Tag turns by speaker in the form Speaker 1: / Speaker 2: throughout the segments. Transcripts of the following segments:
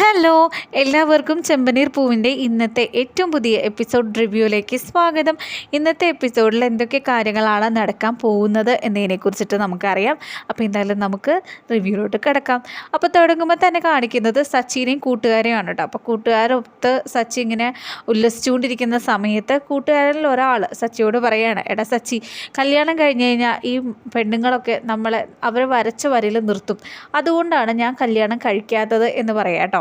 Speaker 1: hello എല്ലാവർക്കും ചെമ്പനീർ പൂവിൻ്റെ ഇന്നത്തെ ഏറ്റവും പുതിയ എപ്പിസോഡ് റിവ്യൂയിലേക്ക് സ്വാഗതം ഇന്നത്തെ എപ്പിസോഡിൽ എന്തൊക്കെ കാര്യങ്ങളാണ് നടക്കാൻ പോകുന്നത് എന്നതിനെക്കുറിച്ചിട്ട് നമുക്കറിയാം അപ്പോൾ എന്തായാലും നമുക്ക് റിവ്യൂയിലോട്ട് കിടക്കാം അപ്പോൾ തുടങ്ങുമ്പോൾ തന്നെ കാണിക്കുന്നത് സച്ചിനെയും കൂട്ടുകാരെയാണ് കേട്ടോ അപ്പോൾ കൂട്ടുകാരൊത്ത് സച്ചി ഇങ്ങനെ ഉല്ലസിച്ചുകൊണ്ടിരിക്കുന്ന സമയത്ത് കൂട്ടുകാരിൽ ഒരാൾ സച്ചിയോട് പറയുകയാണ് എടാ സച്ചി കല്യാണം കഴിഞ്ഞ് കഴിഞ്ഞാൽ ഈ പെണ്ണുങ്ങളൊക്കെ നമ്മളെ അവരെ വരച്ച വരയിൽ നിർത്തും അതുകൊണ്ടാണ് ഞാൻ കല്യാണം കഴിക്കാത്തത് എന്ന് പറയാം കേട്ടോ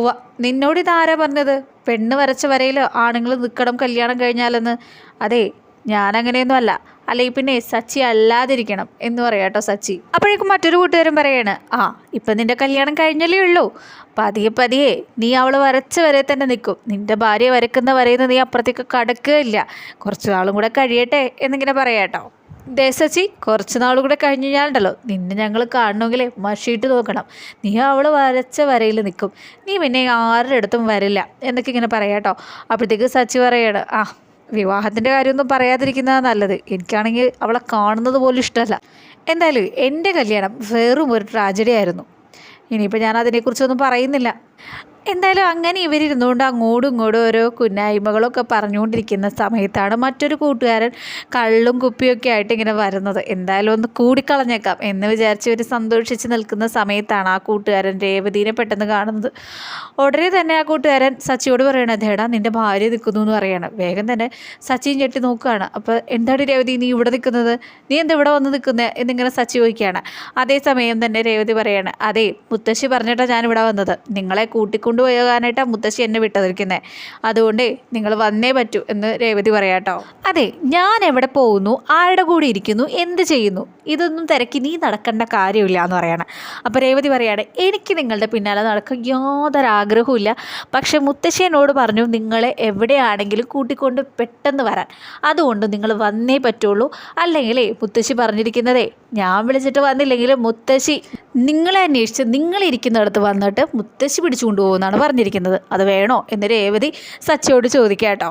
Speaker 1: ഉവ നിന്നോടിതാരാ പറഞ്ഞത് പെണ്ണ് വരച്ച വരയിൽ ആണുങ്ങൾ നിൽക്കണം കല്യാണം കഴിഞ്ഞാലെന്ന് അതെ ഞാനങ്ങനെയൊന്നും അല്ല അല്ലെങ്കിൽ പിന്നെ സച്ചി അല്ലാതിരിക്കണം എന്ന് പറയാം കേട്ടോ സച്ചി അപ്പോഴേക്കും മറ്റൊരു കൂട്ടുകാരും പറയാണ് ആ ഇപ്പം നിൻ്റെ കല്യാണം കഴിഞ്ഞല്ലേ ഉള്ളൂ പതിയെ പതിയെ നീ അവൾ വരച്ച വരെ തന്നെ നിൽക്കും നിൻ്റെ ഭാര്യ വരക്കുന്ന വരയിൽ നീ അപ്പുറത്തേക്ക് കടക്കുകയില്ല കുറച്ച് നാളും കൂടെ കഴിയട്ടെ എന്നിങ്ങനെ പറയാം കേട്ടോ ദേശച്ചി കുറച്ച് നാളുകൂടെ കഴിഞ്ഞ് കഴിഞ്ഞാലുണ്ടല്ലോ നിന്നെ ഞങ്ങൾ കാണണമെങ്കിൽ മഷീട്ട് നോക്കണം നീ അവൾ വരച്ച വരയിൽ നിൽക്കും നീ പിന്നെ ആരുടെ അടുത്തും വരില്ല എന്നൊക്കെ ഇങ്ങനെ പറയാട്ടോ അപ്പോഴത്തേക്ക് സച്ചി പറയാണ് ആ വിവാഹത്തിൻ്റെ കാര്യമൊന്നും പറയാതിരിക്കുന്നതാണ് നല്ലത് എനിക്കാണെങ്കിൽ അവളെ കാണുന്നത് പോലും ഇഷ്ടമല്ല എന്തായാലും എൻ്റെ കല്യാണം വെറും ഒരു ട്രാജഡി ആയിരുന്നു ഇനിയിപ്പോൾ ഞാൻ അതിനെക്കുറിച്ചൊന്നും പറയുന്നില്ല എന്തായാലും അങ്ങനെ ഇവരിരുന്നുകൊണ്ട് അങ്ങോട്ടും ഇങ്ങോട്ടും ഓരോ കുന്നായ്മകളൊക്കെ പറഞ്ഞുകൊണ്ടിരിക്കുന്ന സമയത്താണ് മറ്റൊരു കൂട്ടുകാരൻ കള്ളും കുപ്പിയൊക്കെ ആയിട്ട് ഇങ്ങനെ വരുന്നത് എന്തായാലും ഒന്ന് കൂടിക്കളഞ്ഞേക്കാം എന്ന് വിചാരിച്ച് ഇവർ സന്തോഷിച്ച് നിൽക്കുന്ന സമയത്താണ് ആ കൂട്ടുകാരൻ രേവതീനെ പെട്ടെന്ന് കാണുന്നത് ഉടനെ തന്നെ ആ കൂട്ടുകാരൻ സച്ചിയോട് പറയണം അതേടാ നിൻ്റെ ഭാര്യ നിൽക്കുന്നു എന്ന് പറയണം വേഗം തന്നെ സച്ചിൻ ചെട്ടി നോക്കുകയാണ് അപ്പോൾ എന്താണ് രേവതി നീ ഇവിടെ നിൽക്കുന്നത് നീ എന്താ ഇവിടെ വന്ന് നിൽക്കുന്നത് എന്നിങ്ങനെ സച്ചി ചോദിക്കുകയാണ് അതേസമയം തന്നെ രേവതി പറയാണ് അതേ മുത്തശ്ശി പറഞ്ഞിട്ടാണ് ഞാനിവിടെ വന്നത് നിങ്ങളെ കൂട്ടിക്കൊണ്ട് കൊണ്ടുപോയി മുത്തശ്ശി എന്നെ വിട്ടതിരിക്കുന്നത് അതുകൊണ്ട് നിങ്ങൾ വന്നേ പറ്റൂ എന്ന് രേവതി പറയാട്ടോ അതെ ഞാൻ എവിടെ പോകുന്നു ആരുടെ കൂടെ ഇരിക്കുന്നു എന്ത് ചെയ്യുന്നു ഇതൊന്നും തിരക്കി നീ നടക്കേണ്ട കാര്യമില്ല എന്ന് പറയണം അപ്പോൾ രേവതി പറയാണ് എനിക്ക് നിങ്ങളുടെ പിന്നാലെ നടക്കാൻ യാതൊരു ആഗ്രഹവും പക്ഷേ മുത്തശ്ശി എന്നോട് പറഞ്ഞു നിങ്ങളെ എവിടെയാണെങ്കിലും കൂട്ടിക്കൊണ്ട് പെട്ടെന്ന് വരാൻ അതുകൊണ്ട് നിങ്ങൾ വന്നേ പറ്റുള്ളൂ അല്ലെങ്കിലേ മുത്തശ്ശി പറഞ്ഞിരിക്കുന്നതേ ഞാൻ വിളിച്ചിട്ട് വന്നില്ലെങ്കിൽ മുത്തശ്ശി നിങ്ങളെ അന്വേഷിച്ച് നിങ്ങളിരിക്കുന്നിടത്ത് വന്നിട്ട് മുത്തശ്ശി പിടിച്ചു കൊണ്ടുപോകുന്ന എന്നാണ് പറഞ്ഞിരിക്കുന്നത് അത് വേണോ എന്ന് രേവതി സച്ചിയോട് ചോദിക്കുക കേട്ടോ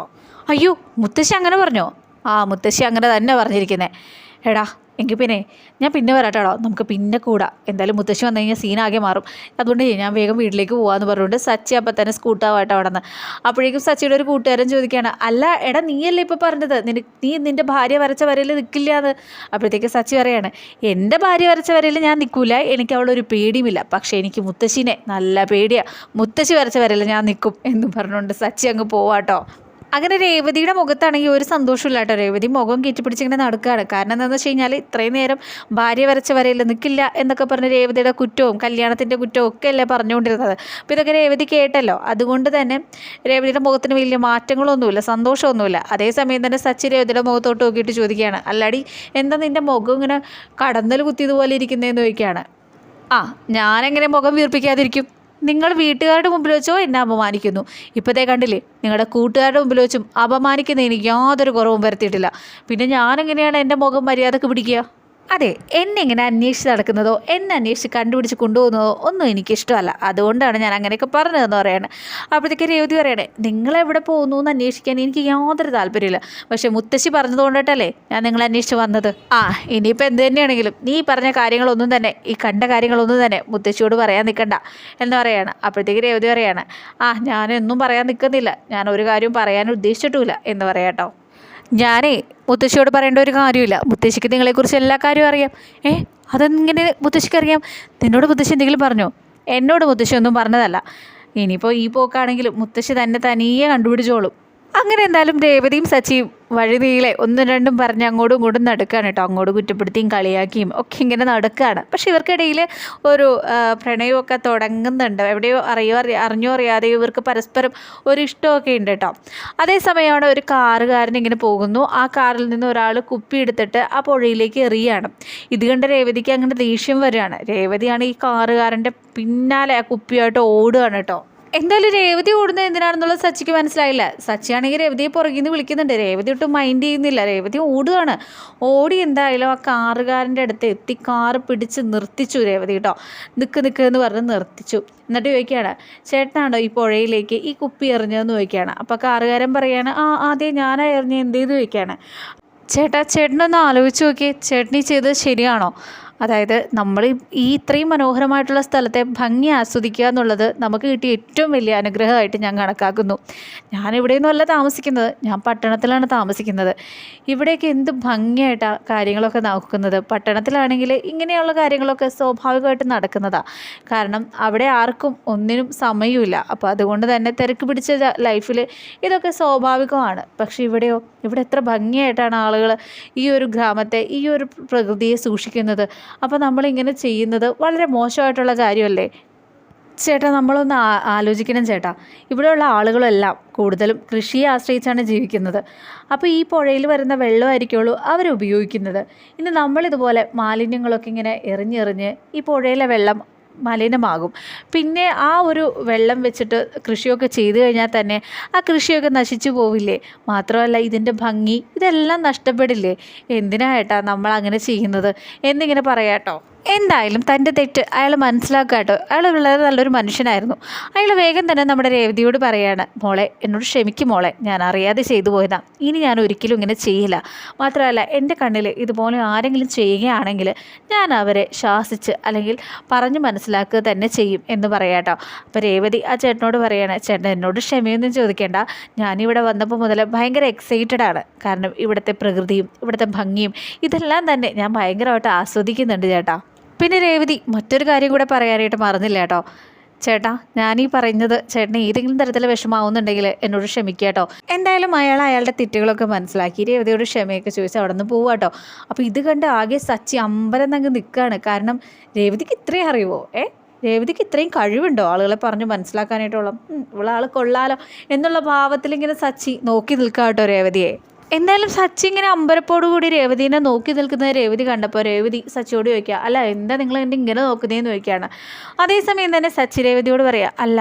Speaker 1: അയ്യോ മുത്തശ്ശി അങ്ങനെ പറഞ്ഞോ ആ മുത്തശ്ശി അങ്ങനെ തന്നെ പറഞ്ഞിരിക്കുന്നത് എടാ എങ്കിൽ പിന്നെ ഞാൻ പിന്നെ വരാട്ടാടോ നമുക്ക് പിന്നെ കൂടാം എന്തായാലും മുത്തശ്ശി വന്നു കഴിഞ്ഞാൽ സീനാകെ മാറും അതുകൊണ്ട് ഞാൻ വേഗം വീട്ടിലേക്ക് പോകാമെന്ന് പറഞ്ഞുകൊണ്ട് സച്ചി അപ്പം തന്നെ സ്കൂട്ടാവാട്ടോ അവിടെ നിന്ന് അപ്പോഴേക്കും സച്ചിയുടെ ഒരു കൂട്ടുകാരൻ ചോദിക്കുകയാണ് അല്ല എടാ നീയല്ലേ ഇപ്പോൾ പറഞ്ഞത് നിന നീ നിൻ്റെ ഭാര്യ വരച്ച വരയിൽ നിൽക്കില്ല എന്ന് അപ്പോഴത്തേക്ക് സച്ചി പറയാണ് എൻ്റെ ഭാര്യ വരച്ച വരയിൽ ഞാൻ നിൽക്കില്ല എനിക്ക് അവളൊരു പേടിയുമില്ല പക്ഷേ എനിക്ക് മുത്തശ്ശിനെ നല്ല പേടിയാണ് മുത്തശ്ശി വരച്ച വരയിൽ ഞാൻ നിൽക്കും എന്ന് പറഞ്ഞുകൊണ്ട് സച്ചി അങ്ങ് പോവാട്ടോ അങ്ങനെ രേവതിയുടെ മുഖത്താണെങ്കിൽ ഒരു സന്തോഷമില്ല രേവതി മുഖം കീറ്റിപ്പിടിച്ചിങ്ങനെ നടക്കുകയാണ് കാരണം എന്താണെന്ന് വെച്ച് കഴിഞ്ഞാൽ ഇത്രയും നേരം ഭാര്യ വരച്ച വരയിൽ നിൽക്കില്ല എന്നൊക്കെ പറഞ്ഞ് രേവതിയുടെ കുറ്റവും കല്യാണത്തിൻ്റെ കുറ്റവും ഒക്കെ അല്ലേ പറഞ്ഞുകൊണ്ടിരുന്നത് അപ്പോൾ ഇതൊക്കെ രേവതി കേട്ടല്ലോ അതുകൊണ്ട് തന്നെ രേവതിയുടെ മുഖത്തിന് വലിയ മാറ്റങ്ങളൊന്നുമില്ല സന്തോഷമൊന്നുമില്ല അതേസമയം തന്നെ സച്ചി രേവതിയുടെ മുഖത്തോട്ട് നോക്കിയിട്ട് ചോദിക്കുകയാണ് അല്ലാടി എന്താ നിൻ്റെ മുഖം ഇങ്ങനെ കടന്നൽ കുത്തിയതുപോലെ ഇരിക്കുന്നതെന്ന് ചോദിക്കുകയാണ് ആ ഞാനെങ്ങനെ മുഖം വീർപ്പിക്കാതിരിക്കും നിങ്ങൾ വീട്ടുകാരുടെ മുമ്പിൽ വെച്ചോ എന്നെ അപമാനിക്കുന്നു ഇപ്പോഴത്തെ കണ്ടില്ലേ നിങ്ങളുടെ കൂട്ടുകാരുടെ മുമ്പിൽ വെച്ചും അപമാനിക്കുന്ന എനിക്ക് യാതൊരു കുറവും വരുത്തിയിട്ടില്ല പിന്നെ ഞാൻ എങ്ങനെയാണ് എൻ്റെ മുഖം മര്യാദക്ക് പിടിക്കുക അതെ എന്നെങ്ങനെ അന്വേഷിച്ച് നടക്കുന്നതോ എന്നെ അന്വേഷിച്ച് കണ്ടുപിടിച്ച് കൊണ്ടുപോകുന്നതോ ഒന്നും എനിക്കിഷ്ടമല്ല അതുകൊണ്ടാണ് ഞാൻ അങ്ങനെയൊക്കെ പറഞ്ഞതെന്ന് പറയണേ അപ്പോഴത്തേക്ക് രേവതി പറയണേ നിങ്ങളെവിടെ പോകുന്നു എന്ന് അന്വേഷിക്കാൻ എനിക്ക് യാതൊരു താല്പര്യമില്ല പക്ഷേ മുത്തശ്ശി പറഞ്ഞതുകൊണ്ടിട്ടല്ലേ ഞാൻ നിങ്ങളെ അന്വേഷിച്ച് വന്നത് ആ ഇനിയിപ്പോൾ എന്ത് തന്നെയാണെങ്കിലും നീ പറഞ്ഞ കാര്യങ്ങളൊന്നും തന്നെ ഈ കണ്ട കാര്യങ്ങളൊന്നും തന്നെ മുത്തശ്ശിയോട് പറയാൻ നിൽക്കണ്ട എന്ന് പറയാണ് അപ്പോഴത്തേക്ക് രേവതി പറയാണ് ആ ഞാനൊന്നും പറയാൻ നിൽക്കുന്നില്ല ഞാൻ ഒരു കാര്യവും പറയാൻ ഉദ്ദേശിച്ചിട്ടുമില്ല എന്ന് കേട്ടോ ഞാനേ മുത്തശ്ശിയോട് പറയേണ്ട ഒരു കാര്യമില്ല മുത്തശ്ശിക്ക് നിങ്ങളെക്കുറിച്ച് എല്ലാ കാര്യവും അറിയാം ഏ അതെങ്ങനെ മുത്തശ്ശിക്ക് അറിയാം നിന്നോട് മുത്തശ്ശി എന്തെങ്കിലും പറഞ്ഞോ എന്നോട് മുത്തശ്ശി ഒന്നും പറഞ്ഞതല്ല ഇനിയിപ്പോൾ ഈ പോക്കാണെങ്കിലും മുത്തശ്ശി തന്നെ തനിയെ കണ്ടുപിടിച്ചോളും അങ്ങനെ എന്തായാലും രേവതിയും സച്ചിയും വഴിനീളെ ഒന്നും രണ്ടും പറഞ്ഞ് അങ്ങോട്ടും ഇങ്ങോട്ടും നടക്കുകയാണ് കേട്ടോ അങ്ങോട്ട് കുറ്റപ്പെടുത്തിയും കളിയാക്കിയും ഒക്കെ ഇങ്ങനെ നടക്കുകയാണ് പക്ഷേ ഇവർക്കിടയിൽ ഒരു പ്രണയമൊക്കെ തുടങ്ങുന്നുണ്ട് എവിടെയോ അറിയോ അറിഞ്ഞോ അറിയാതെ ഇവർക്ക് പരസ്പരം ഒരു ഇഷ്ടമൊക്കെ ഉണ്ട് കേട്ടോ അതേസമയമാണ് ഒരു കാറുകാരൻ ഇങ്ങനെ പോകുന്നു ആ കാറിൽ നിന്ന് ഒരാൾ കുപ്പി എടുത്തിട്ട് ആ പുഴയിലേക്ക് എറിയാണ് ഇത് കണ്ട് രേവതിക്ക് അങ്ങനെ ദേഷ്യം വരികയാണ് രേവതിയാണ് ഈ കാറുകാരൻ്റെ പിന്നാലെ ആ കുപ്പിയായിട്ട് ഓടുകയാണ് കേട്ടോ എന്തായാലും രേവതി ഓടുന്നത് എന്തിനാണെന്നുള്ളത് സച്ചിക്ക് മനസ്സിലായില്ല സച്ചിയാണെങ്കിൽ രേവതിയെ പുറകിൽ നിന്ന് വിളിക്കുന്നുണ്ട് രേവതി ഒട്ടും മൈൻഡ് ചെയ്യുന്നില്ല രേവതി ഓടുകയാണ് ഓടി എന്തായാലും ആ കാറുകാരൻ്റെ അടുത്ത് എത്തി കാറ് പിടിച്ച് നിർത്തിച്ചു രേവതി കേട്ടോ നിൽക്ക് നിൽക്ക് എന്ന് പറഞ്ഞ് നിർത്തിച്ചു എന്നിട്ട് ചോദിക്കുകയാണ് ചേട്ടനാണോ ഈ പുഴയിലേക്ക് ഈ കുപ്പി എറിഞ്ഞതെന്ന് ചോദിക്കുകയാണ് അപ്പോൾ കാറുകാരൻ പറയാണ് ആ ആദ്യം ഞാനാ എറിഞ്ഞ എന്ത് ചെയ്ത് ചോദിക്കുകയാണ് ചേട്ടാ ചേട്ടനൊന്ന് ആലോചിച്ച് നോക്കി ചേട്ടനീ ചെയ്തത് ശരിയാണോ അതായത് നമ്മൾ ഈ ഇത്രയും മനോഹരമായിട്ടുള്ള സ്ഥലത്തെ ഭംഗി ആസ്വദിക്കുക എന്നുള്ളത് നമുക്ക് കിട്ടിയ ഏറ്റവും വലിയ അനുഗ്രഹമായിട്ട് ഞാൻ കണക്കാക്കുന്നു ഞാൻ ഇവിടെയൊന്നുമല്ല താമസിക്കുന്നത് ഞാൻ പട്ടണത്തിലാണ് താമസിക്കുന്നത് ഇവിടെയൊക്കെ എന്ത് ഭംഗിയായിട്ടാണ് കാര്യങ്ങളൊക്കെ നോക്കുന്നത് പട്ടണത്തിലാണെങ്കിൽ ഇങ്ങനെയുള്ള കാര്യങ്ങളൊക്കെ സ്വാഭാവികമായിട്ട് നടക്കുന്നതാണ് കാരണം അവിടെ ആർക്കും ഒന്നിനും സമയമില്ല അപ്പോൾ അതുകൊണ്ട് തന്നെ തിരക്ക് പിടിച്ച ലൈഫിൽ ഇതൊക്കെ സ്വാഭാവികമാണ് പക്ഷേ ഇവിടെയോ ഇവിടെ എത്ര ഭംഗിയായിട്ടാണ് ആളുകൾ ഈ ഒരു ഗ്രാമത്തെ ഈ ഒരു പ്രകൃതിയെ സൂക്ഷിക്കുന്നത് അപ്പോൾ നമ്മളിങ്ങനെ ചെയ്യുന്നത് വളരെ മോശമായിട്ടുള്ള കാര്യമല്ലേ ചേട്ടാ നമ്മളൊന്ന് ആലോചിക്കണം ചേട്ടാ ഇവിടെയുള്ള ആളുകളെല്ലാം കൂടുതലും കൃഷിയെ ആശ്രയിച്ചാണ് ജീവിക്കുന്നത് അപ്പോൾ ഈ പുഴയിൽ വരുന്ന വെള്ളമായിരിക്കുള്ളൂ അവരുപയോഗിക്കുന്നത് ഇനി നമ്മളിതുപോലെ മാലിന്യങ്ങളൊക്കെ ഇങ്ങനെ എറിഞ്ഞെറിഞ്ഞ് ഈ പുഴയിലെ വെള്ളം മലിനമാകും പിന്നെ ആ ഒരു വെള്ളം വെച്ചിട്ട് കൃഷിയൊക്കെ ചെയ്തു കഴിഞ്ഞാൽ തന്നെ ആ കൃഷിയൊക്കെ നശിച്ചു പോവില്ലേ മാത്രമല്ല ഇതിൻ്റെ ഭംഗി ഇതെല്ലാം നഷ്ടപ്പെടില്ലേ എന്തിനായിട്ടാണ് നമ്മൾ അങ്ങനെ ചെയ്യുന്നത് എന്നിങ്ങനെ പറയാട്ടോ എന്തായാലും തൻ്റെ തെറ്റ് അയാൾ മനസ്സിലാക്കാട്ടോ അയാൾ വളരെ നല്ലൊരു മനുഷ്യനായിരുന്നു അയാൾ വേഗം തന്നെ നമ്മുടെ രേവതിയോട് പറയാണ് മോളെ എന്നോട് ക്ഷമിക്കും മോളെ ഞാൻ അറിയാതെ ചെയ്തു പോയതാണ് ഇനി ഞാൻ ഒരിക്കലും ഇങ്ങനെ ചെയ്യില്ല മാത്രമല്ല എൻ്റെ കണ്ണിൽ ഇതുപോലെ ആരെങ്കിലും ചെയ്യുകയാണെങ്കിൽ ഞാൻ അവരെ ശാസിച്ച് അല്ലെങ്കിൽ പറഞ്ഞ് മനസ്സിലാക്കുക തന്നെ ചെയ്യും എന്ന് പറയാട്ടോ അപ്പോൾ രേവതി ആ ചേട്ടനോട് പറയാണ് ചേട്ടൻ എന്നോട് ക്ഷമയൊന്നും ചോദിക്കേണ്ട ഞാനിവിടെ വന്നപ്പോൾ മുതൽ ഭയങ്കര എക്സൈറ്റഡ് ആണ് കാരണം ഇവിടുത്തെ പ്രകൃതിയും ഇവിടുത്തെ ഭംഗിയും ഇതെല്ലാം തന്നെ ഞാൻ ഭയങ്കരമായിട്ട് ആസ്വദിക്കുന്നുണ്ട് ചേട്ടാ പിന്നെ രേവതി മറ്റൊരു കാര്യം കൂടെ പറയാനായിട്ട് മറന്നില്ല കേട്ടോ ചേട്ടാ ഞാനീ പറയുന്നത് ചേട്ടന് ഏതെങ്കിലും തരത്തിൽ വിഷമാവുന്നുണ്ടെങ്കിൽ എന്നോട് ക്ഷമിക്കുക കേട്ടോ എന്തായാലും അയാൾ അയാളുടെ തെറ്റുകളൊക്കെ മനസ്സിലാക്കി രേവതിയോട് ക്ഷമയൊക്കെ ചോദിച്ചാൽ അവിടെ നിന്ന് കേട്ടോ അപ്പോൾ ഇത് കണ്ട് ആകെ സച്ചി അമ്പലം തങ്ങ് നിൽക്കുകയാണ് കാരണം രേവതിക്ക് ഇത്രയും അറിയുമോ ഏ രേവതിക്ക് ഇത്രയും കഴിവുണ്ടോ ആളുകളെ പറഞ്ഞ് മനസ്സിലാക്കാനായിട്ടുള്ള ഇവളാൾ കൊള്ളാലോ എന്നുള്ള ഭാവത്തിലിങ്ങനെ ഇങ്ങനെ സച്ചി നോക്കി നിൽക്കാം കേട്ടോ രേവതിയെ എന്തായാലും സച്ചി ഇങ്ങനെ അമ്പരപ്പോടുകൂടി രേവതിനെ നോക്കി നിൽക്കുന്ന രേവതി കണ്ടപ്പോൾ രേവതി സച്ചിയോട് ചോദിക്കുക അല്ല എന്താ നിങ്ങൾ എൻ്റെ ഇങ്ങനെ നോക്കുന്നതെന്ന് ചോദിക്കുകയാണ് അതേസമയം തന്നെ സച്ചി രേവതിയോട് പറയുക അല്ല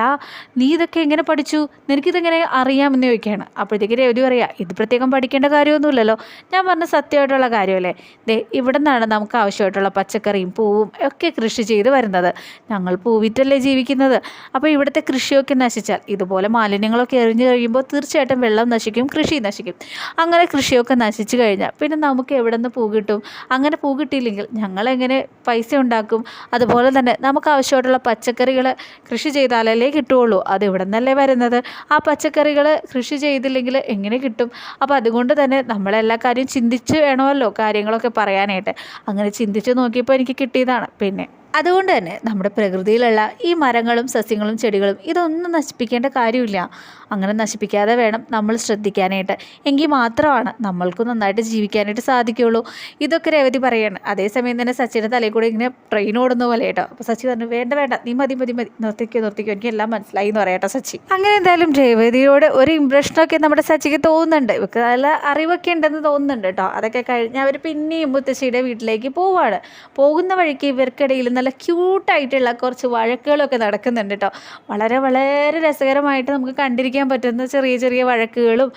Speaker 1: നീ ഇതൊക്കെ എങ്ങനെ പഠിച്ചു നിനക്കിതെങ്ങനെ അറിയാമെന്ന് ചോദിക്കുകയാണ് അപ്പോഴത്തേക്ക് രേവതി പറയുക ഇത് പ്രത്യേകം പഠിക്കേണ്ട കാര്യമൊന്നുമില്ലല്ലോ ഞാൻ പറഞ്ഞ സത്യമായിട്ടുള്ള കാര്യമല്ലേ ദേ ഇവിടെ നിന്നാണ് നമുക്ക് ആവശ്യമായിട്ടുള്ള പച്ചക്കറിയും പൂവും ഒക്കെ കൃഷി ചെയ്ത് വരുന്നത് ഞങ്ങൾ പൂവിറ്റല്ലേ ജീവിക്കുന്നത് അപ്പോൾ ഇവിടുത്തെ കൃഷിയൊക്കെ നശിച്ചാൽ ഇതുപോലെ മാലിന്യങ്ങളൊക്കെ എറിഞ്ഞു കഴിയുമ്പോൾ തീർച്ചയായിട്ടും വെള്ളം നശിക്കും കൃഷി നശിക്കും അങ്ങനെ അങ്ങനെ കൃഷിയൊക്കെ നശിച്ചു കഴിഞ്ഞാൽ പിന്നെ നമുക്ക് എവിടെ നിന്ന് പൂ കിട്ടും അങ്ങനെ പൂ കിട്ടിയില്ലെങ്കിൽ ഞങ്ങളെങ്ങനെ പൈസ ഉണ്ടാക്കും അതുപോലെ തന്നെ നമുക്ക് ആവശ്യമായിട്ടുള്ള പച്ചക്കറികൾ കൃഷി ചെയ്താലല്ലേ കിട്ടുകയുള്ളൂ അത് ഇവിടെ നിന്നല്ലേ വരുന്നത് ആ പച്ചക്കറികൾ കൃഷി ചെയ്തില്ലെങ്കിൽ എങ്ങനെ കിട്ടും അപ്പോൾ അതുകൊണ്ട് തന്നെ നമ്മളെല്ലാ കാര്യവും ചിന്തിച്ച് വേണമല്ലോ കാര്യങ്ങളൊക്കെ പറയാനായിട്ട് അങ്ങനെ ചിന്തിച്ച് നോക്കിയപ്പോൾ എനിക്ക് കിട്ടിയതാണ് പിന്നെ അതുകൊണ്ട് തന്നെ നമ്മുടെ പ്രകൃതിയിലുള്ള ഈ മരങ്ങളും സസ്യങ്ങളും ചെടികളും ഇതൊന്നും നശിപ്പിക്കേണ്ട കാര്യമില്ല അങ്ങനെ നശിപ്പിക്കാതെ വേണം നമ്മൾ ശ്രദ്ധിക്കാനായിട്ട് എങ്കിൽ മാത്രമാണ് നമ്മൾക്ക് നന്നായിട്ട് ജീവിക്കാനായിട്ട് സാധിക്കുകയുള്ളൂ ഇതൊക്കെ രേവതി പറയാണ് അതേസമയം തന്നെ സച്ചിൻ്റെ തലയിൽ കൂടെ ഇങ്ങനെ ട്രെയിൻ ഓടുന്ന പോലെ കേട്ടോ അപ്പോൾ സച്ചി പറഞ്ഞു വേണ്ട വേണ്ട നീ മതി മതി മതി നിർത്തിക്കോ നിർത്തിക്കോ എനിക്ക് എല്ലാം മനസ്സിലായി എന്ന് പറയാം കേട്ടോ സച്ചി അങ്ങനെ എന്തായാലും രേവതിയോട് ഒരു ഇമ്പ്രഷനൊക്കെ നമ്മുടെ സച്ചിക്ക് തോന്നുന്നുണ്ട് ഇവർക്ക് നല്ല അറിവൊക്കെ ഉണ്ടെന്ന് തോന്നുന്നുണ്ട് കേട്ടോ അതൊക്കെ കഴിഞ്ഞ് അവർ പിന്നെയും മുത്തശ്ശിയുടെ വീട്ടിലേക്ക് പോവാണ് പോകുന്ന വഴിക്ക് ഇവർക്കിടയിൽ നല്ല ക്യൂട്ടായിട്ടുള്ള കുറച്ച് വഴക്കുകളൊക്കെ നടക്കുന്നുണ്ട് കേട്ടോ വളരെ വളരെ രസകരമായിട്ട് നമുക്ക് കണ്ടിരിക്കാം സഹിക്കാൻ പറ്റുന്ന ചെറിയ ചെറിയ വഴക്കുകളും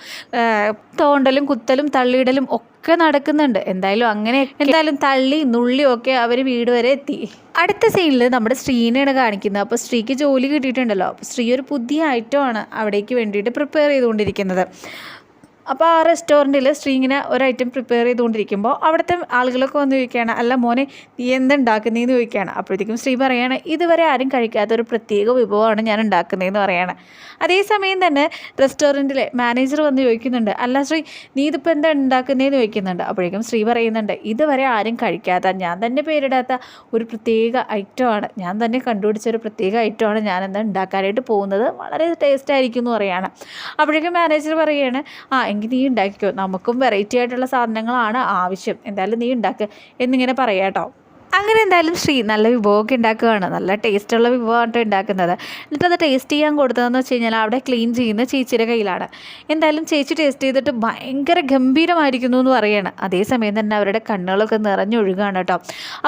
Speaker 1: തോണ്ടലും കുത്തലും തള്ളിയിടലും ഒക്കെ നടക്കുന്നുണ്ട് എന്തായാലും അങ്ങനെ എന്തായാലും തള്ളി നുള്ളി ഒക്കെ അവർ വീട് വരെ എത്തി അടുത്ത സീനിൽ നമ്മുടെ സ്ത്രീനെയാണ് കാണിക്കുന്നത് അപ്പോൾ സ്ത്രീക്ക് ജോലി കിട്ടിയിട്ടുണ്ടല്ലോ അപ്പോൾ സ്ത്രീ ഒരു പുതിയ ഐറ്റമാണ് അവിടേക്ക് വേണ്ടിയിട്ട് പ്രിപ്പയർ ചെയ്തുകൊണ്ടിരിക്കുന്നത് അപ്പോൾ ആ റെസ്റ്റോറൻറ്റിൽ ശ്രീ ഇങ്ങനെ ഒരു ഐറ്റം പ്രിപ്പയർ ചെയ്തുകൊണ്ടിരിക്കുമ്പോൾ അവിടുത്തെ ആളുകളൊക്കെ വന്ന് ചോദിക്കുകയാണ് അല്ല മോനെ നീ എന്തുണ്ടാക്കുന്നതെന്ന് ചോദിക്കുകയാണ് അപ്പോഴത്തേക്കും ശ്രീ പറയുകയാണ് ഇതുവരെ ആരും കഴിക്കാത്ത ഒരു പ്രത്യേക വിഭവമാണ് ഞാൻ ഉണ്ടാക്കുന്നതെന്ന് പറയുകയാണ് അതേസമയം തന്നെ റെസ്റ്റോറൻറ്റിലെ മാനേജർ വന്ന് ചോദിക്കുന്നുണ്ട് അല്ല ശ്രീ നീ ഇതിപ്പോൾ എന്താ ഉണ്ടാക്കുന്നതെന്ന് ചോദിക്കുന്നുണ്ട് അപ്പോഴേക്കും ശ്രീ പറയുന്നുണ്ട് ഇതുവരെ ആരും കഴിക്കാത്ത ഞാൻ തന്നെ പേരിടാത്ത ഒരു പ്രത്യേക ഐറ്റമാണ് ഞാൻ തന്നെ കണ്ടുപിടിച്ച ഒരു പ്രത്യേക ഐറ്റമാണ് ഞാൻ എന്താ ഉണ്ടാക്കാനായിട്ട് പോകുന്നത് വളരെ ടേസ്റ്റ് ആയിരിക്കും എന്ന് പറയുകയാണ് അപ്പോഴേക്കും മാനേജർ പറയുകയാണ് ആ വേണമെങ്കിൽ നീ ഉണ്ടാക്കിക്കോ നമുക്കും വെറൈറ്റി ആയിട്ടുള്ള സാധനങ്ങളാണ് ആവശ്യം എന്തായാലും നീ ഉണ്ടാക്ക് എന്നിങ്ങനെ പറയാം കേട്ടോ അങ്ങനെ എന്തായാലും ശ്രീ നല്ല വിഭവമൊക്കെ ഉണ്ടാക്കുകയാണ് നല്ല ടേസ്റ്റുള്ള വിഭവമായിട്ട് ഉണ്ടാക്കുന്നത് എന്നിട്ട് അത് ടേസ്റ്റ് ചെയ്യാൻ കൊടുത്തതെന്ന് വെച്ച് കഴിഞ്ഞാൽ അവിടെ ക്ലീൻ ചെയ്യുന്ന ചേച്ചിയുടെ കയ്യിലാണ് എന്തായാലും ചേച്ചി ടേസ്റ്റ് ചെയ്തിട്ട് ഭയങ്കര ഗംഭീരമായിരിക്കുന്നു എന്ന് പറയുകയാണ് അതേസമയം തന്നെ അവരുടെ കണ്ണുകളൊക്കെ നിറഞ്ഞൊഴുകാണ് കേട്ടോ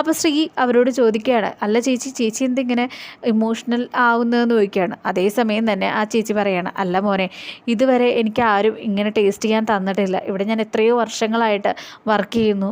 Speaker 1: അപ്പോൾ ശ്രീ അവരോട് ചോദിക്കുകയാണ് അല്ല ചേച്ചി ചേച്ചി എന്തിങ്ങനെ ഇമോഷണൽ ആവുന്നതെന്ന് ചോദിക്കുകയാണ് അതേസമയം തന്നെ ആ ചേച്ചി പറയാണ് അല്ല മോനെ ഇതുവരെ എനിക്ക് ആരും ഇങ്ങനെ ടേസ്റ്റ് ചെയ്യാൻ തന്നിട്ടില്ല ഇവിടെ ഞാൻ എത്രയോ വർഷങ്ങളായിട്ട് വർക്ക് ചെയ്യുന്നു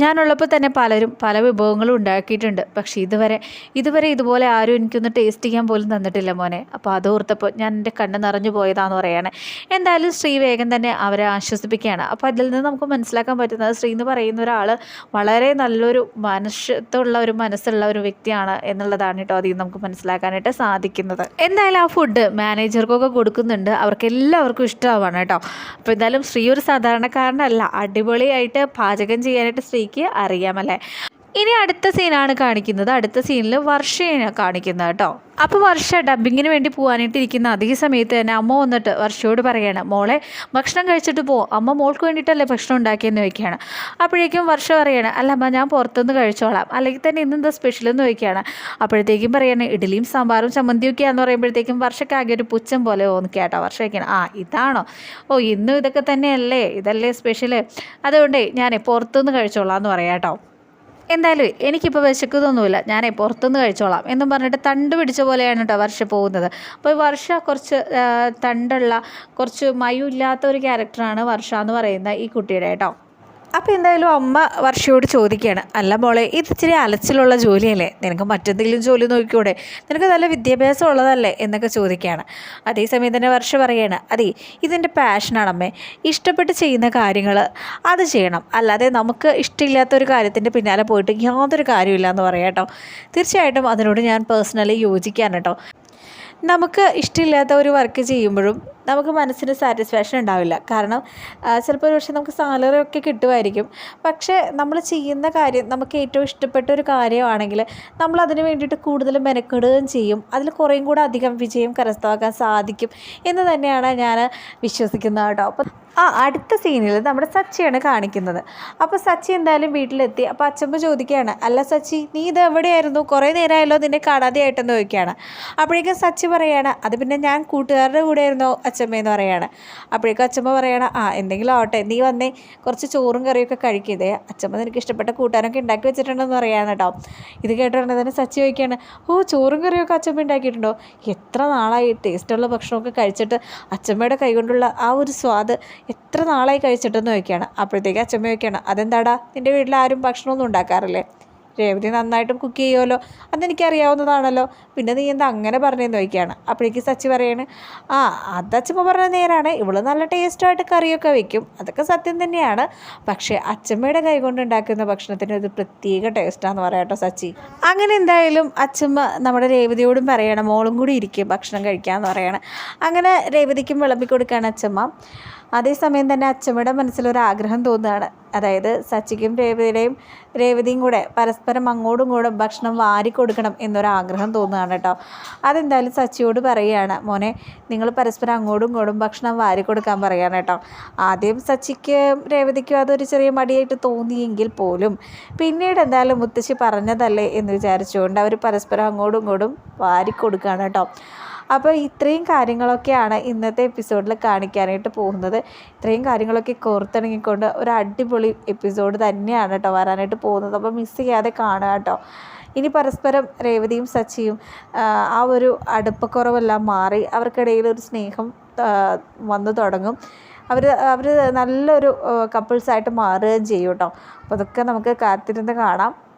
Speaker 1: ഞാനുള്ളപ്പോൾ തന്നെ പലരും പല വിഭവങ്ങളും ഉണ്ടാക്കിയിട്ടുണ്ട് പക്ഷേ ഇതുവരെ ഇതുവരെ ഇതുപോലെ ആരും എനിക്കൊന്ന് ടേസ്റ്റ് ചെയ്യാൻ പോലും തന്നിട്ടില്ല മോനെ അപ്പോൾ ഓർത്തപ്പോൾ ഞാൻ എൻ്റെ കണ്ണ് നിറഞ്ഞു പോയതാന്ന് പറയാണ് എന്തായാലും ശ്രീ വേഗം തന്നെ അവരെ ആശ്വസിപ്പിക്കുകയാണ് അപ്പോൾ അതിൽ നിന്ന് നമുക്ക് മനസ്സിലാക്കാൻ പറ്റുന്നത് ശ്രീ എന്ന് പറയുന്ന ഒരാൾ വളരെ നല്ലൊരു മനുഷ്യത്വമുള്ള ഒരു മനസ്സുള്ള ഒരു വ്യക്തിയാണ് എന്നുള്ളതാണ് കേട്ടോ അതിൽ നമുക്ക് മനസ്സിലാക്കാനായിട്ട് സാധിക്കുന്നത് എന്തായാലും ആ ഫുഡ് മാനേജർക്കൊക്കെ കൊടുക്കുന്നുണ്ട് അവർക്ക് എല്ലാവർക്കും ഇഷ്ടമാവാണ് കേട്ടോ അപ്പോൾ എന്തായാലും ശ്രീ ഒരു സാധാരണക്കാരനല്ല അടിപൊളിയായിട്ട് പാചകം ചെയ്യാനായിട്ട് ശ്രീ എനിക്ക് അറിയാമല്ലേ ഇനി അടുത്ത സീനാണ് കാണിക്കുന്നത് അടുത്ത സീനിൽ വർഷയെ കാണിക്കുന്നത് കേട്ടോ അപ്പോൾ വർഷ ഡബ്ബിങ്ങിന് വേണ്ടി പോകാനായിട്ട് ഇരിക്കുന്ന അതേ സമയത്ത് തന്നെ അമ്മ വന്നിട്ട് വർഷയോട് പറയാണ് മോളെ ഭക്ഷണം കഴിച്ചിട്ട് പോകും അമ്മ മോൾക്ക് വേണ്ടിയിട്ടല്ലേ ഭക്ഷണം ഉണ്ടാക്കിയെന്ന് ചോദിക്കുകയാണ് അപ്പോഴേക്കും വർഷ പറയാണ് അല്ല അമ്മ ഞാൻ പുറത്തുനിന്ന് കഴിച്ചോളാം അല്ലെങ്കിൽ തന്നെ ഇന്നെന്താ സ്പെഷ്യൽ എന്ന് ചോദിക്കുകയാണ് അപ്പോഴത്തേക്കും പറയാണ് ഇഡ്ഡലിയും സാമ്പാറും ഒക്കെ എന്ന് പറയുമ്പോഴത്തേക്കും വർഷക്കാകെ ഒരു പുച്ഛം പോലെ തോന്നിക്കുക കേട്ടോ വർഷ വയ്ക്കണം ആ ഇതാണോ ഓ ഇന്നും ഇതൊക്കെ തന്നെയല്ലേ ഇതല്ലേ സ്പെഷ്യൽ അതുകൊണ്ടേ ഞാൻ പുറത്തുനിന്ന് കഴിച്ചോളാം എന്ന് പറയാം കേട്ടോ എന്തായാലും എനിക്കിപ്പോൾ വിശക്കുന്നൊന്നുമില്ല ഞാനേ പുറത്തുനിന്ന് കഴിച്ചോളാം എന്നും പറഞ്ഞിട്ട് തണ്ട് പിടിച്ച പോലെയാണ് കേട്ടോ വർഷ പോകുന്നത് അപ്പോൾ വർഷ കുറച്ച് തണ്ടുള്ള കുറച്ച് മയുമില്ലാത്ത ഒരു ക്യാരക്ടറാണ് വർഷ എന്ന് പറയുന്ന ഈ കുട്ടിയുടെ കേട്ടോ അപ്പോൾ എന്തായാലും അമ്മ വർഷയോട് ചോദിക്കുകയാണ് അല്ല മോളെ ഇത് ഇച്ചിരി അലച്ചിലുള്ള ജോലിയല്ലേ നിനക്ക് മറ്റെന്തെങ്കിലും ജോലി നോക്കിക്കൂടെ നിനക്ക് നല്ല വിദ്യാഭ്യാസം ഉള്ളതല്ലേ എന്നൊക്കെ ചോദിക്കുകയാണ് അതേസമയം തന്നെ വർഷ പറയുകയാണ് അതെ ഇതിൻ്റെ പാഷനാണ് അമ്മേ ഇഷ്ടപ്പെട്ട് ചെയ്യുന്ന കാര്യങ്ങൾ അത് ചെയ്യണം അല്ലാതെ നമുക്ക് ഇഷ്ടമില്ലാത്ത ഒരു കാര്യത്തിൻ്റെ പിന്നാലെ പോയിട്ട് യാതൊരു കാര്യമില്ല എന്ന് പറയാം കേട്ടോ തീർച്ചയായിട്ടും അതിനോട് ഞാൻ പേഴ്സണലി യോജിക്കാൻ കേട്ടോ നമുക്ക് ഇഷ്ടമില്ലാത്ത ഒരു വർക്ക് ചെയ്യുമ്പോഴും നമുക്ക് മനസ്സിന് സാറ്റിസ്ഫാക്ഷൻ ഉണ്ടാവില്ല കാരണം ചിലപ്പോൾ ഒരുപക്ഷെ നമുക്ക് സാലറി ഒക്കെ കിട്ടുമായിരിക്കും പക്ഷേ നമ്മൾ ചെയ്യുന്ന കാര്യം നമുക്ക് ഏറ്റവും ഇഷ്ടപ്പെട്ട ഒരു കാര്യമാണെങ്കിൽ നമ്മൾ അതിന് വേണ്ടിയിട്ട് കൂടുതൽ മെനക്കെടുകയും ചെയ്യും അതിൽ കുറേയും കൂടെ അധികം വിജയം കരസ്ഥമാക്കാൻ സാധിക്കും എന്ന് തന്നെയാണ് ഞാൻ വിശ്വസിക്കുന്നത് കേട്ടോ അപ്പം ആ അടുത്ത സീനിൽ നമ്മുടെ സച്ചിയാണ് കാണിക്കുന്നത് അപ്പോൾ സച്ചി എന്തായാലും വീട്ടിലെത്തി അപ്പോൾ അച്ഛമ്മ ചോദിക്കുകയാണ് അല്ല സച്ചി നീ ഇത് എവിടെയായിരുന്നു കുറേ നേരമായല്ലോ നിന്നെ കാണാതെയായിട്ടെന്ന് ചോദിക്കുകയാണ് അപ്പോഴേക്കും സച്ചി പറയുകയാണ് അത് പിന്നെ ഞാൻ കൂട്ടുകാരുടെ കൂടെയായിരുന്നു അച്ഛൻ എന്ന് പറയുകയാണ് അപ്പോഴേക്കും അച്ചമ്മ പറയണ ആ എന്തെങ്കിലും ആവട്ടെ നീ വന്നേ കുറച്ച് ചോറും കറിയൊക്കെ കഴിക്കതേ അച്ചമ്മ നിനക്ക് ഇഷ്ടപ്പെട്ട കൂട്ടാനൊക്കെ ഉണ്ടാക്കി വെച്ചിട്ടുണ്ടെന്ന് പറയാണ് കേട്ടോ ഇത് കേട്ടോണ്ട് തന്നെ സച്ചി വയ്ക്കുകയാണ് ഓ ചോറും കറിയൊക്കെ അച്ചമ്മ ഉണ്ടാക്കിയിട്ടുണ്ടോ എത്ര നാളായി ടേസ്റ്റുള്ള ഭക്ഷണമൊക്കെ കഴിച്ചിട്ട് അച്ചമ്മയുടെ കൈകൊണ്ടുള്ള ആ ഒരു സ്വാദ് എത്ര നാളായി കഴിച്ചിട്ടെന്ന് ചോദിക്കുകയാണ് അപ്പോഴത്തേക്ക് അച്ചമ്മ ചോദിക്കുകയാണ് അതെന്താടാ നിൻ്റെ വീട്ടിൽ ആരും ഭക്ഷണമൊന്നും ഉണ്ടാക്കാറില്ലേ രേവതി നന്നായിട്ടും കുക്ക് ചെയ്യുമല്ലോ അതെനിക്ക് അറിയാവുന്നതാണല്ലോ പിന്നെ നീ എന്താ അങ്ങനെ പറഞ്ഞെന്ന് ചോദിക്കുകയാണ് അപ്പോഴേക്ക് സച്ചി പറയാണ് ആ അതച്ചമ്മ പറഞ്ഞ നേരാണ് ഇവള് നല്ല ടേസ്റ്റായിട്ട് കറിയൊക്കെ വെക്കും അതൊക്കെ സത്യം തന്നെയാണ് പക്ഷേ അച്ചമ്മയുടെ കൈ കൊണ്ടുണ്ടാക്കുന്ന ഭക്ഷണത്തിന് ഒരു പ്രത്യേക ടേസ്റ്റാന്ന് പറയാട്ടോ സച്ചി അങ്ങനെ എന്തായാലും അച്ചമ്മ നമ്മുടെ രേവതിയോടും പറയണം മോളും കൂടി ഇരിക്കും ഭക്ഷണം കഴിക്കാമെന്ന് പറയണം അങ്ങനെ രേവതിക്കും വിളമ്പിക്കൊടുക്കുകയാണ് അച്ചമ്മ അതേസമയം തന്നെ അച്ചമ്മയുടെ മനസ്സിലൊരു ആഗ്രഹം തോന്നുകയാണ് അതായത് സച്ചിക്കും രേവതിയുടെയും രേവതിയും കൂടെ പരസ്പരം അങ്ങോട്ടും ഇങ്ങോട്ടും ഭക്ഷണം വാരി കൊടുക്കണം എന്നൊരാഗ്രഹം തോന്നുകയാണ് കേട്ടോ അതെന്തായാലും സച്ചിയോട് പറയുകയാണ് മോനെ നിങ്ങൾ പരസ്പരം അങ്ങോട്ടും കൂടും ഭക്ഷണം വാരി കൊടുക്കാൻ പറയുകയാണ് കേട്ടോ ആദ്യം സച്ചിക്ക് രേവതിക്കും അതൊരു ചെറിയ മടിയായിട്ട് തോന്നിയെങ്കിൽ പോലും പിന്നീട് എന്തായാലും മുത്തശ്ശി പറഞ്ഞതല്ലേ എന്ന് വിചാരിച്ചുകൊണ്ട് അവർ പരസ്പരം അങ്ങോട്ടും കൂടും വാരി കൊടുക്കുകയാണ് കേട്ടോ അപ്പോൾ ഇത്രയും കാര്യങ്ങളൊക്കെയാണ് ഇന്നത്തെ എപ്പിസോഡിൽ കാണിക്കാനായിട്ട് പോകുന്നത് ഇത്രയും കാര്യങ്ങളൊക്കെ കോർത്തിണങ്ങിക്കൊണ്ട് ഒരു അടിപൊളി എപ്പിസോഡ് തന്നെയാണ് കേട്ടോ വരാനായിട്ട് പോകുന്നത് അപ്പോൾ മിസ് ചെയ്യാതെ കാണുക കേട്ടോ ഇനി പരസ്പരം രേവതിയും സച്ചിയും ആ ഒരു അടുപ്പക്കുറവെല്ലാം മാറി അവർക്കിടയിൽ ഒരു സ്നേഹം വന്നു തുടങ്ങും അവർ അവർ നല്ലൊരു കപ്പിൾസായിട്ട് മാറുകയും ചെയ്യും കേട്ടോ അപ്പോൾ അതൊക്കെ നമുക്ക് കാത്തിരുന്ന് കാണാം